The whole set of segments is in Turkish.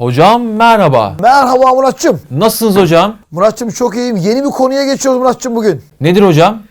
Hocam merhaba. Merhaba Muratçım. Nasılsınız hocam? Muratçım çok iyiyim. Yeni bir konuya geçiyoruz Muratçım bugün. Nedir hocam?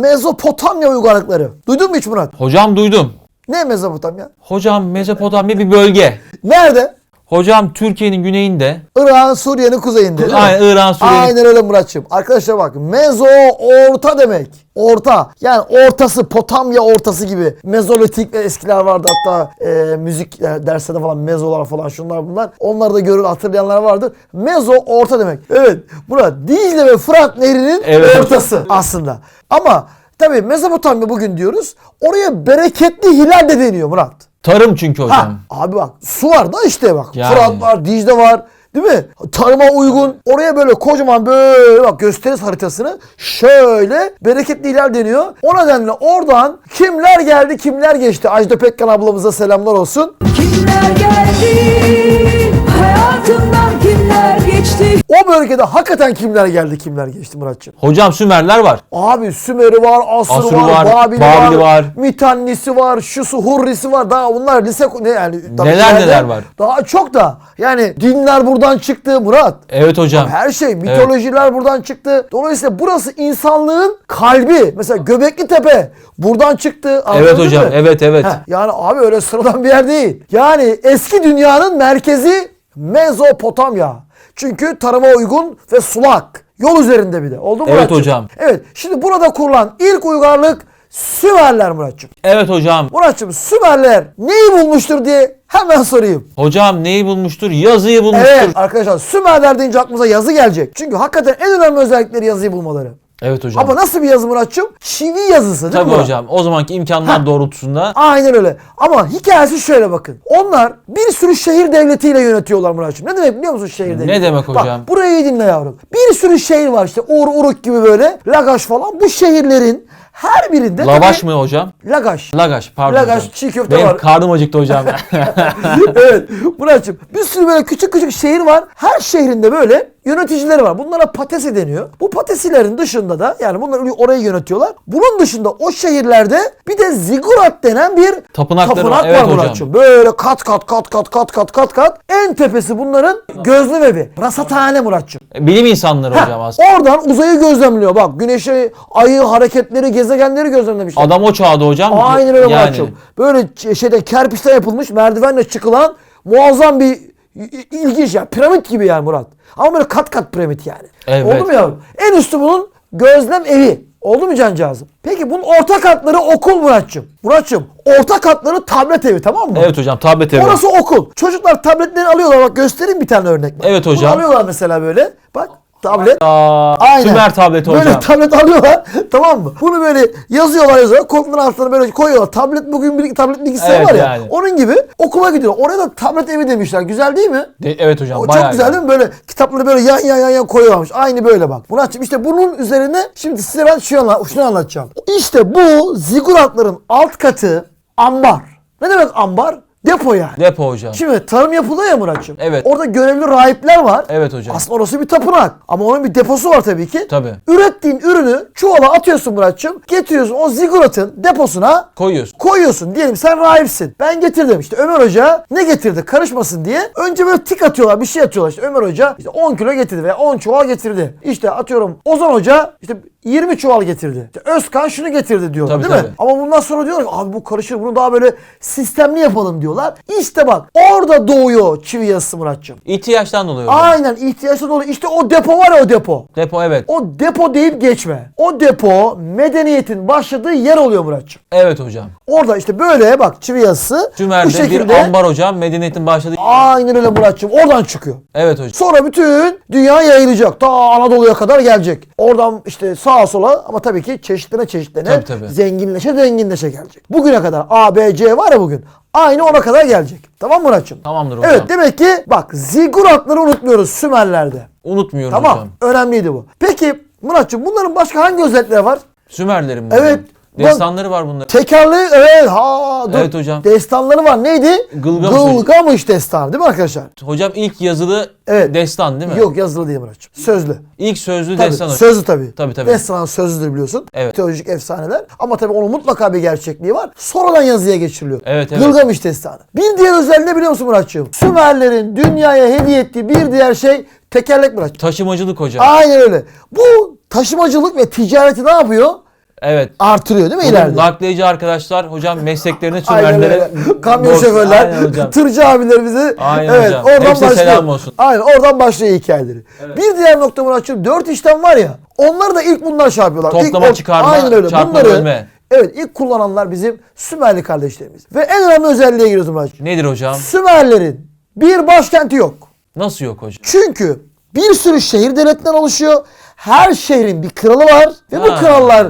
Mezopotamya uygarlıkları. Duydun mu hiç Murat? Hocam duydum. Ne Mezopotamya? Hocam Mezopotamya bir bölge. Nerede? Hocam Türkiye'nin güneyinde. Irak'ın Suriye'nin kuzeyinde. değil mi? Aynen İran, Suriye. Aynen öyle Muratçım. Arkadaşlar bak mezo orta demek. Orta. Yani ortası Potamya ortası gibi. Mezolitik eskiler vardı hatta e, müzik e, derslerinde falan mezolar falan şunlar bunlar. Onları da görür hatırlayanlar vardır. Mezo orta demek. Evet Murat Dicle ve Fırat nehrinin Evet. ortası aslında. Ama tabii Mezopotamya bugün diyoruz. Oraya bereketli hilal de deniyor Murat. Tarım çünkü Ha, hocam. abi bak su var da işte bak. Yani. Fırat var, Dicle var. Değil mi? Tarıma uygun. Oraya böyle kocaman böyle bak gösteririz haritasını. Şöyle bereketli hilal deniyor. O nedenle oradan kimler geldi kimler geçti. Ajda Pekkan ablamıza selamlar olsun. Kimler geldi hayatımdan kimler geçti O bölgede hakikaten kimler geldi kimler geçti Muratçım. Hocam Sümerler var. Abi Sümer'i var, Asur, Asur var, var, Babil'i Babil'i var, var. Mitannisi var, Şusu, Hurrisi var. Daha bunlar lise ne yani tabii Neler neler var. Daha çok da. Yani dinler buradan çıktı Murat. Evet hocam. Her şey mitolojiler buradan çıktı. Dolayısıyla burası insanlığın kalbi. Mesela Göbekli Tepe buradan çıktı. Evet hocam. mı? Evet evet. Heh, yani abi öyle sıradan bir yer değil. Yani eski dünyanın merkezi Mezopotamya. Çünkü tarıma uygun ve sulak. Yol üzerinde bir de. Oldu mu Evet hocam. Evet. Şimdi burada kurulan ilk uygarlık Sümerler Muratçım. Evet hocam. Muratçım Sümerler neyi bulmuştur diye hemen sorayım. Hocam neyi bulmuştur? Yazıyı bulmuştur. Evet arkadaşlar Sümerler deyince aklımıza yazı gelecek. Çünkü hakikaten en önemli özellikleri yazıyı bulmaları. Evet hocam. Ama nasıl bir yazı Muratçım? Çivi yazısı değil Tabii mi Murat? hocam. O zamanki imkanlar doğrultusunda. Aynen öyle. Ama hikayesi şöyle bakın. Onlar bir sürü şehir devletiyle yönetiyorlar Muratçım. Ne demek biliyor musun şehir devleti? Ne demek hocam? Bak burayı dinle yavrum. Bir sürü şehir var işte. Ur, Uruk gibi böyle. Lagaş falan. Bu şehirlerin her birinde... Lavaş tabii- mı hocam? Lagaş. Lagaş pardon Lagaş, hocam. çiğ köfte Benim var. karnım acıktı hocam. evet Muratçım bir sürü böyle küçük küçük şehir var. Her şehrinde böyle yöneticileri var. Bunlara patesi deniyor. Bu patesilerin dışında da yani bunlar orayı yönetiyorlar. Bunun dışında o şehirlerde bir de zigurat denen bir Tapınakları tapınak var. Var. Muratçım. Böyle kat kat kat kat kat kat kat kat. En tepesi bunların gözlem evi. Rasathane Muratçım. Bilim insanları Heh, hocam aslında. oradan uzayı gözlemliyor. Bak güneşi, ayı, hareketleri, gezegenleri gözlemlemişler. Adam o çağda hocam. Aynen öyle yani. Muratçım. Böyle şeyde kerpiçten yapılmış merdivenle çıkılan muazzam bir ilginç ya. Piramit gibi yani Murat. Ama böyle kat kat piramit yani. Evet. Oldu mu yavrum? En üstü bunun gözlem evi. Oldu mu cancağızım? Peki bunun orta katları okul Muratçım. Muratçım orta katları tablet evi tamam mı? Evet hocam tablet evi. Orası okul. Çocuklar tabletlerini alıyorlar. Bak göstereyim bir tane örnek. Bak. Evet Bunu hocam. alıyorlar mesela böyle. Bak tablet. Aa, Aynen. Sümer tableti böyle hocam. tablet alıyorlar tamam mı? Bunu böyle yazıyorlar yazıyorlar. Koltuğun altına böyle koyuyorlar. Tablet bugün bir tablet bilgisayar Evet var ya. yani. Onun gibi okula gidiyorlar. Oraya da tablet evi demişler. Güzel değil mi? De- evet hocam. O çok güzel iyi. değil mi? Böyle kitapları böyle yan yan yan yan koyuyorlarmış. Aynı böyle bak. Muratçım işte bunun üzerine şimdi size ben şunu, anla- şunu anlatacağım. İşte bu ziguratların alt katı ambar. Ne demek ambar? Depo yani. Depo hocam. Şimdi tarım yapılıyor ya Muratçım. Evet. Orada görevli rahipler var. Evet hocam. Aslında orası bir tapınak. Ama onun bir deposu var tabii ki. Tabii. Ürettiğin ürünü çuvala atıyorsun Muratçım. Getiriyorsun o ziguratın deposuna Koyuyorsun. koyuyorsun. Diyelim sen rahipsin. Ben getirdim. İşte Ömer Hoca ne getirdi karışmasın diye. Önce böyle tik atıyorlar bir şey atıyorlar. İşte Ömer Hoca işte 10 kilo getirdi veya 10 çuval getirdi. İşte atıyorum Ozan Hoca işte 20 çuval getirdi. İşte Özkan şunu getirdi diyorlar Tabii, değil tabii. mi? Ama bundan sonra diyorlar ki abi bu karışır bunu daha böyle sistemli yapalım diyorlar. İşte bak orada doğuyor çivi yazısı Muratçım. İhtiyaçtan dolayı hocam. Aynen ihtiyaçta dolayı. İşte o depo var ya o depo. Depo evet. O depo deyip geçme. O depo medeniyetin başladığı yer oluyor Muratçım. Evet hocam. Orada işte böyle bak çivi yazısı bu şekilde. bir ambar hocam. Medeniyetin başladığı. Aynen öyle Muratçım. Oradan çıkıyor. Evet hocam. Sonra bütün dünya yayılacak. Ta Anadolu'ya kadar gelecek. Oradan işte sağa sola ama tabii ki çeşitlene çeşitlene Tabii, tabii. zenginleşe zenginleşe gelecek. Bugüne kadar A, B, C var ya bugün. Aynı ona kadar gelecek. Tamam mı Muratçım? Tamamdır hocam. Evet demek ki bak ziguratları unutmuyoruz Sümerler'de. Unutmuyorum Tamam. hocam. Önemliydi bu. Peki Muratçım bunların başka hangi özellikleri var? Sümerlerin mi Evet. Destanları var bunların. Tekerleği evet ha dur. Evet hocam. Destanları var. Neydi? Gılgamış Gılgamış destanı değil mi arkadaşlar? Hocam ilk yazılı Evet. destan değil mi? Yok yazılı değil Muratçım. Sözlü. İlk sözlü Tabii, destan hocam. sözlü tabii. Tabii, tabii. Destan sözlüdür biliyorsun. Evet. Teolojik efsaneler. Ama tabii onun mutlaka bir gerçekliği var. Sonradan yazıya geçiriliyor. Evet, evet. Gılgamış destanı. Bir diğer özelliği ne biliyor musun Muratçığım? Sümerlerin dünyaya hediye ettiği bir diğer şey tekerlek Muratçığım. Taşımacılık hocam. Aynen öyle. Bu taşımacılık ve ticareti ne yapıyor? Evet. Artırıyor değil mi Bugün ileride? nakliyeci arkadaşlar hocam mesleklerini öyle. Kamyon borç- şoförler, Aynen hocam. tırcı abilerimizi. Aynen evet, hocam. oradan Hepsine başlıyor. selam olsun. Aynen oradan başlıyor hikayeleri. Bir diğer nokta Muratçığım dört işlem var ya. Onları da ilk bunlar şey yapıyorlar. Toplama, İlk o- çıkarma, Aynen öyle. çarpma, Bunları, bölme. Evet ilk kullananlar bizim Sümerli kardeşlerimiz. Ve en önemli özelliğe giriyoruz Muratçığım. Nedir hocam? Sümerlerin bir başkenti yok. Nasıl yok hocam? Çünkü bir sürü şehir devletinden oluşuyor. Her şehrin bir kralı var ve bu Ha. krallar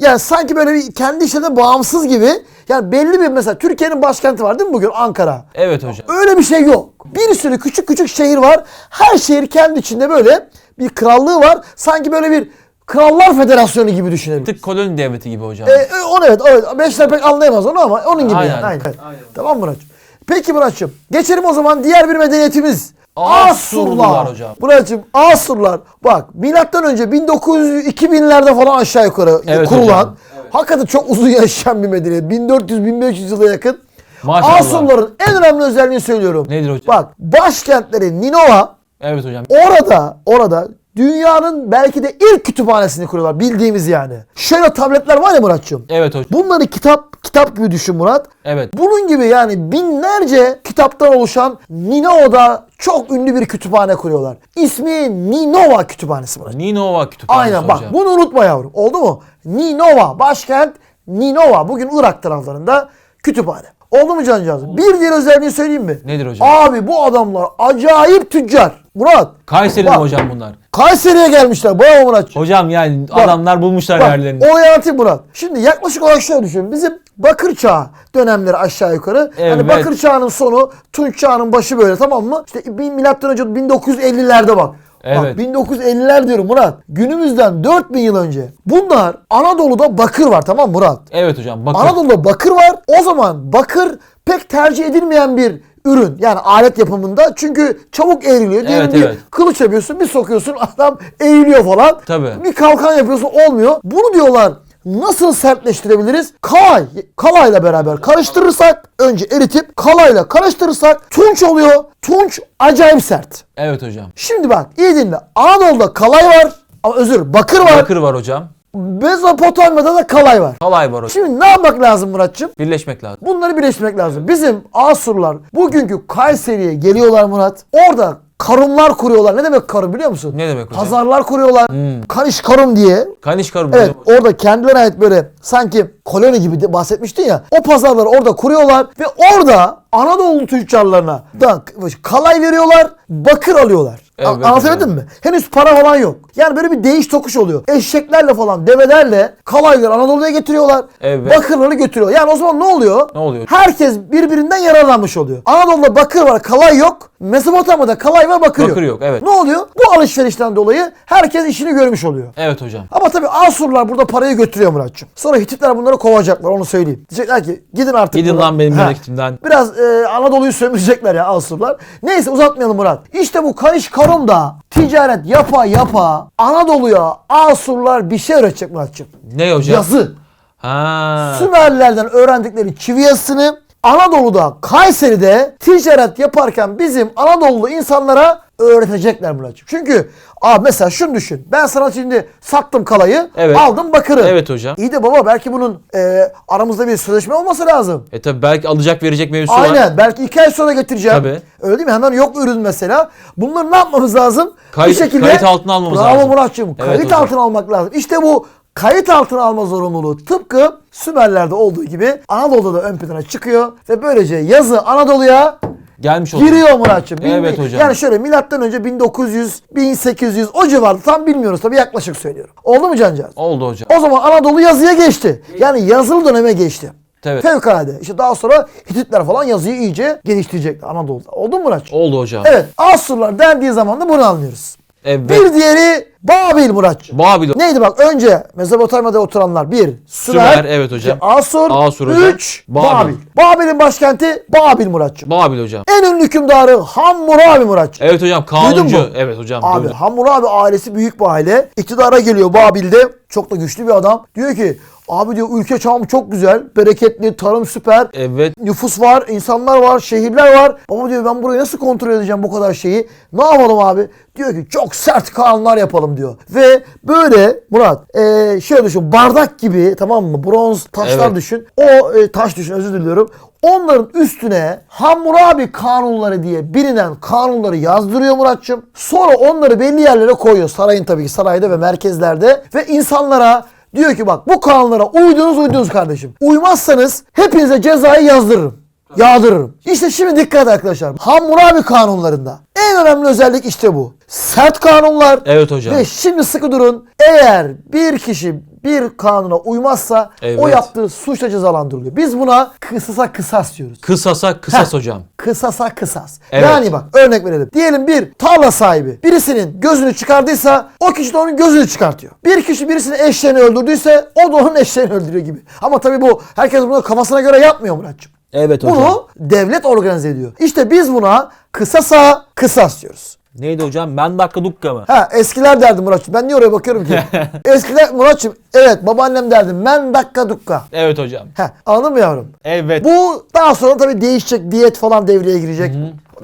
yani sanki böyle bir kendi işlerine bağımsız gibi yani belli bir mesela Türkiye'nin başkenti var değil mi bugün Ankara? Evet hocam. Öyle bir şey yok. Bir sürü küçük küçük şehir var. Her şehir kendi içinde böyle bir krallığı var. Sanki böyle bir krallar federasyonu gibi düşünelim. Tık koloni devleti gibi hocam. E, e, onu evet, evet. Beşler pek anlayamaz onu ama onun gibi Aynen. yani. Aynen. Tamam Muratçım. Peki Muratçım. Geçelim o zaman diğer bir medeniyetimiz. Asurlular Asurlar hocam. Muratçım Asurlar. Bak milattan önce 1900 2000'lerde falan aşağı yukarı Evet kurulan. hocam. Hakikaten çok uzun yaşayan bir medeniyet. 1400-1500 yıla yakın. Maşallah. Asurların en önemli özelliğini söylüyorum. Nedir hocam? Bak başkentleri Ninova Evet hocam. Orada, orada dünyanın belki de ilk kütüphanesini kuruyorlar. Bildiğimiz yani. Şöyle tabletler var ya Muratçım. Evet hocam. Bunları kitap kitap gibi düşün Murat. Evet. Bunun gibi yani binlerce kitaptan oluşan Ninoa'da çok ünlü bir kütüphane kuruyorlar. İsmi Ninova Kütüphanesi Murat. Ninova kütüphanesi Aynen bak hocam. bunu unutma yavrum. Oldu mu? Ninova başkent Ninova. Bugün Irak taraflarında kütüphane. Oldu mu cancağızım? Bir diğer özelliğini söyleyeyim mi? Nedir hocam? Abi bu adamlar acayip tüccar. Murat. Kayseri'li mi Bak, hocam bunlar? Kayseri'ye gelmişler. Bravo Muratçım. Hocam yani adamlar bulmuşlar Bak yerlerini. olayı anlatayım Murat. Şimdi yaklaşık olarak şöyle düşün. Bizim Bakır Çağı dönemleri aşağı yukarı. Hani Evet. Bakır Çağı'nın sonu, Tunç Çağı'nın başı böyle tamam mı? İşte milattan önce 1950'lerde bak. Bak Evet. 1950'ler diyorum Murat. Günümüzden 4000 yıl önce. Bunlar Anadolu'da bakır var tamam Murat? Evet hocam. Bakın. Anadolu'da bakır var. O zaman bakır pek tercih edilmeyen bir ürün. Yani alet yapımında. Çünkü çabuk eğriliyor. Diyelim Evet, bir evet. kılıç yapıyorsun bir sokuyorsun adam eğiliyor falan. Tabii. Bir kalkan yapıyorsun olmuyor. Bunu diyorlar nasıl sertleştirebiliriz? Kalay. Kalayla beraber karıştırırsak önce eritip kalayla karıştırırsak tunç oluyor. Tunç acayip sert. Evet hocam. Şimdi bak iyi dinle. Anadolu'da kalay var. Ama özür bakır var. Bakır var hocam. Mezopotamya'da da kalay var. Halay var hocam. Şimdi ne yapmak lazım Muratçım? Birleşmek lazım. Bunları birleştirmek lazım. Bizim Asurlar bugünkü Kayseri'ye geliyorlar Murat. Orada karumlar kuruyorlar. Ne demek karım biliyor musun? Ne demek hocam? Pazarlar kuruyorlar. Kaniş karum diye. Kaniş karım Evet hocam. orada kendilerine ait böyle sanki koloni gibi de bahsetmiştin ya. O pazarları orada kuruyorlar ve orada Anadolu tüccarlarına da kalay veriyorlar, bakır alıyorlar. Evet, Anlatabildim evet. mi? Henüz para falan yok. Yani böyle bir değiş tokuş oluyor. Eşeklerle falan, develerle kalayları Anadolu'ya getiriyorlar. Evet. Bakırları götürüyor. Yani o zaman ne oluyor? Ne oluyor? Herkes birbirinden yararlanmış oluyor. Anadolu'da bakır var, kalay yok. Mezopotamya'da kalay var, bakır, Bakır yok, evet. Ne oluyor? Bu alışverişten dolayı herkes işini görmüş oluyor. Evet hocam. Ama tabii Asurlar burada parayı götürüyor Muratçım. Sonra Hititler bunları kovacaklar onu söyleyeyim. Diyecekler ki gidin artık Gidin buradan. lan benim memleketimden. Biraz e, Anadolu'yu sömürecekler ya Asurlar. Neyse uzatmayalım Murat. İşte bu Kaniş Karum da ticaret yapa yapa Anadolu'ya Asurlar bir şey öğretecek Muratçım. Ne hocam? Yazı. Ha. Sümerlilerden öğrendikleri çivi yazısını Anadolu'da, Kayseri'de ticaret yaparken bizim Anadolu'lu insanlara öğretecekler Muratçım. Çünkü abi mesela şunu düşün. Ben sana şimdi sattım kalayı, Evet. aldım bakırı. Evet hocam. İyi de baba belki bunun e, aramızda bir sözleşme olması lazım. E tabi belki alacak verecek mevzusu var. Aynen. Belki iki ay sonra getireceğim. Tabii. Öyle değil mi? Hemen yok ürün mesela. Bunları ne yapmamız lazım? Kayıt- bir şekilde kayıt altına almamız Bravo lazım. Muratçım. Evet kayıt hocam. altına almak lazım. İşte bu kayıt altına alma zorunluluğu tıpkı Sümerler'de olduğu gibi Anadolu'da da ön plana çıkıyor ve böylece yazı Anadolu'ya Gelmiş oluyor. giriyor Muratçım. Evet hocam. Yani şöyle milattan önce 1900, 1800 o civarda tam bilmiyoruz tabii yaklaşık söylüyorum. Oldu mu cancağız? Oldu hocam. O zaman Anadolu yazıya geçti. Yani yazılı döneme geçti. Evet. Fevkalade. İşte daha sonra Hititler falan yazıyı iyice geliştirecekler Anadolu'da. Oldu mu Muratçım? Oldu hocam. Evet. Asurlar dendiği zaman da bunu anlıyoruz. Evet. Bir diğeri Babil Muratçım. Babil. Neydi bak önce Mezopotamya'da oturanlar bir Sümer, Sümer, evet hocam. iki Asur, Asur hocam. üç Babil. Babil. Babil'in başkenti Babil Muratçım. Babil hocam. En ünlü hükümdarı Hammurabi Muratçım. Evet hocam kanuncu. Evet hocam. Abi duydum. Hammurabi ailesi büyük bir aile. İktidara geliyor Babil'de. Çok da güçlü bir adam. Diyor ki abi diyor ülke çağım çok güzel. Bereketli, tarım süper. Evet. Nüfus var, insanlar var, şehirler var. Baba diyor ben burayı nasıl kontrol edeceğim bu kadar şeyi? Ne yapalım abi? Diyor ki çok sert kanunlar yapalım diyor. Ve böyle Murat eee şöyle düşün bardak gibi tamam mı? Bronz taşlar Evet. düşün. O e, taş düşün özür diliyorum. Onların üstüne Hammurabi kanunları diye bilinen kanunları yazdırıyor Muratçım. Sonra onları belli yerlere koyuyor. Sarayın tabii ki sarayda ve merkezlerde. Ve insanlara diyor ki bak bu kanunlara uydunuz uydunuz kardeşim. Uymazsanız hepinize cezayı yazdırırım. Yağdırırım. İşte şimdi dikkat arkadaşlar. Hammurabi kanunlarında en önemli özellik işte bu. Sert kanunlar. Evet hocam. Ve şimdi sıkı durun. Eğer bir kişi bir kanuna uymazsa o Evet. yaptığı suçla cezalandırılıyor. Biz buna kısasa kısas diyoruz. Kısasa kısas Heh. hocam. Kısasa kısas. Evet. Yani bak örnek verelim. Diyelim bir tarla sahibi birisinin gözünü çıkardıysa o kişi de onun gözünü çıkartıyor. Bir kişi birisinin eşeğini öldürdüyse o da onun eşeğini öldürüyor gibi. Ama tabii bu herkes bunu kafasına göre yapmıyor Muratçım. Evet hocam. Bunu devlet organize ediyor. İşte biz buna kısasa kısas diyoruz. Neydi hocam? Ben dakika dukka mı? Ha eskiler derdim Muratçım. Ben niye oraya bakıyorum ki? eskiler Muratçım evet babaannem derdim. Men dakika dukka. Evet hocam. Ha anladın mı yavrum? Evet. Bu daha sonra tabii değişecek. Diyet falan devreye girecek.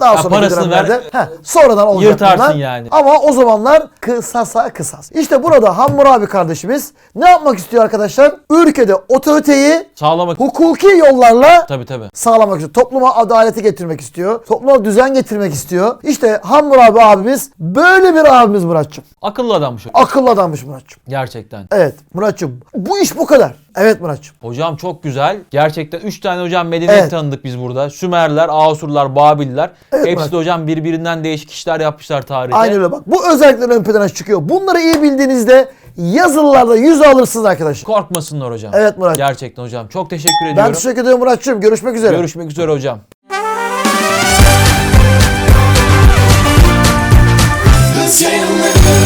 Daha Ya sonra parasını ver. Heh, sonradan olacak Yırtarsın bunlar. yani. Ama o zamanlar kısasa kısas. İşte burada Hammurabi kardeşimiz ne yapmak istiyor arkadaşlar? Ülkede otoriteyi Sağlamak. hukuki yollarla Tabii tabii. sağlamak istiyor. Topluma adaleti getirmek istiyor. Topluma düzen getirmek istiyor. İşte Hammurabi abimiz böyle bir abimiz Muratçım. Akıllı adammış. Akıllı adammış Muratçım. Gerçekten. Evet Muratçım. Bu iş bu kadar. Evet Muratçım. Hocam çok güzel. Gerçekten 3 tane hocam medeniyet Evet. tanıdık biz burada. Sümerler, Asurlar, Babiller. Evet, Hepsi Murat. de hocam birbirinden değişik işler yapmışlar tarihte. Aynen öyle bak. Bu özellikler ön plana çıkıyor. Bunları iyi bildiğinizde yazılılarda yüz alırsınız arkadaşlar. Korkmasınlar hocam. Evet Murat. Gerçekten hocam. Çok teşekkür Ben ediyorum. teşekkür ediyorum Muratçığım. Görüşmek üzere. Görüşmek üzere hocam. The tale